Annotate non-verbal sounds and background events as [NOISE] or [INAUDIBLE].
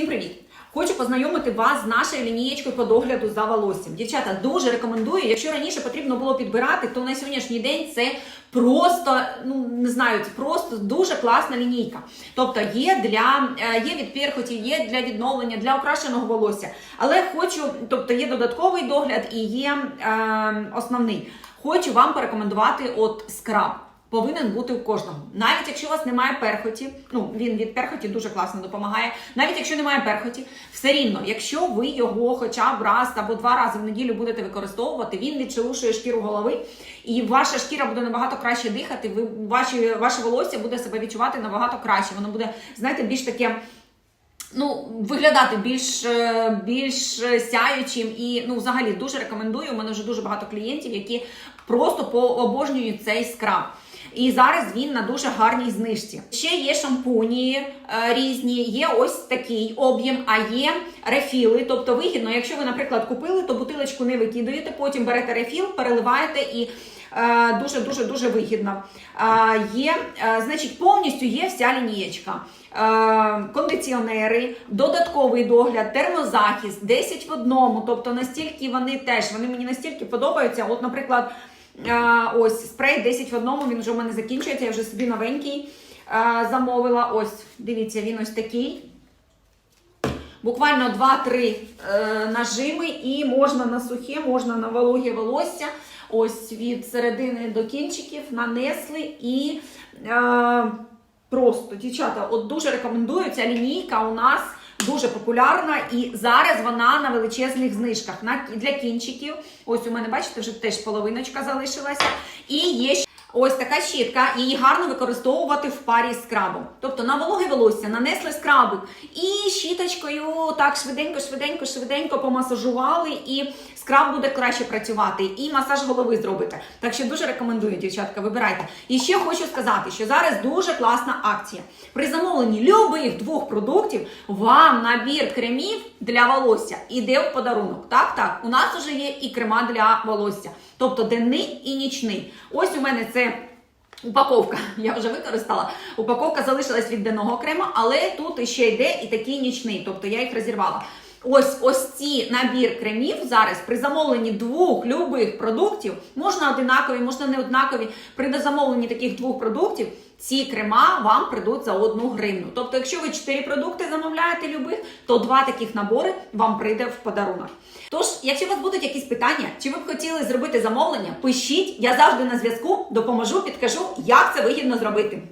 Всім привіт! Хочу познайомити вас з нашою лінієчкою по догляду за волоссям. Дівчата, дуже рекомендую. Якщо раніше потрібно було підбирати, то на сьогоднішній день це просто, ну не знаю, це просто дуже класна лінійка. Тобто є для е, є від перхоті, є для відновлення, для окрашеного волосся. Але хочу, тобто є додатковий догляд і є е, основний. Хочу вам порекомендувати от скраб повинен бути у кожного. Навіть якщо у вас немає перхоті, ну він від перхоті дуже класно допомагає. Навіть якщо немає перхоті, все рівно, якщо ви його хоча б раз або два рази в неділю будете використовувати, він відшелушує шкіру голови, і ваша шкіра буде набагато краще дихати. Ви ваші ваше волосся буде себе відчувати набагато краще. Воно буде, знаєте, більш таке. Ну, виглядати більш, е, більш сяючим і ну, взагалі дуже рекомендую. У мене вже дуже багато клієнтів, які просто пообожнюють цей скраб. І зараз він на дуже гарній знижці. Ще є шампуні е, різні, є ось такий об'єм, а є рефіли. Тобто вигідно, якщо ви, наприклад, купили, то бутилочку не викидаєте, потім берете рефіл, переливаєте і. Дуже дуже вигідно. Е, Є, е, значить, повністю є вся лінієчка. Кондиціонери, додатковий догляд, термозахист, 10 в одному. Тобто настільки вони теж вони мені настільки подобаються. От, наприклад, ось спрей 10 в одному. Він вже у мене закінчується. Я вже собі новенький замовила. Ось, дивіться, він ось такий. Буквально 2-3 е, нажими, і можна на сухе, можна на вологе волосся. Ось від середини до кінчиків нанесли і е, просто, дівчата, от дуже рекомендую. Ця лінійка у нас дуже популярна і зараз вона на величезних знижках. На, для кінчиків. Ось у мене, бачите, вже теж половиночка залишилася. І є ще Ось така щітка, її гарно використовувати в парі з скрабом. Тобто на вологе волосся нанесли скрабик і щіточкою так швиденько, швиденько, швиденько помасажували, і скраб буде краще працювати, і масаж голови зробите. Так що дуже рекомендую, дівчатка, вибирайте. І ще хочу сказати, що зараз дуже класна акція. При замовленні любих двох продуктів вам набір кремів для волосся іде в подарунок. Так, так, у нас вже є і крема для волосся. Тобто денний і нічний. Ось у мене це упаковка. [LAUGHS] Я вже використала. Упаковка залишилась від денного крема, але тут ще йде і такий нічний. Тобто я їх розірвала. Ось ось ці набір кремів зараз при замовленні двох любих продуктів, можна одинакові, можна не однакові. При замовленні таких двох продуктів ці крема вам прийдуть за одну гривну. Тобто, якщо ви чотири продукти замовляєте любих, то два таких набори вам прийде в подарунок. Тож, якщо у вас будуть якісь питання, чи ви б хотіли зробити замовлення, пишіть, я завжди на зв'язку, допоможу, підкажу, як це вигідно зробити.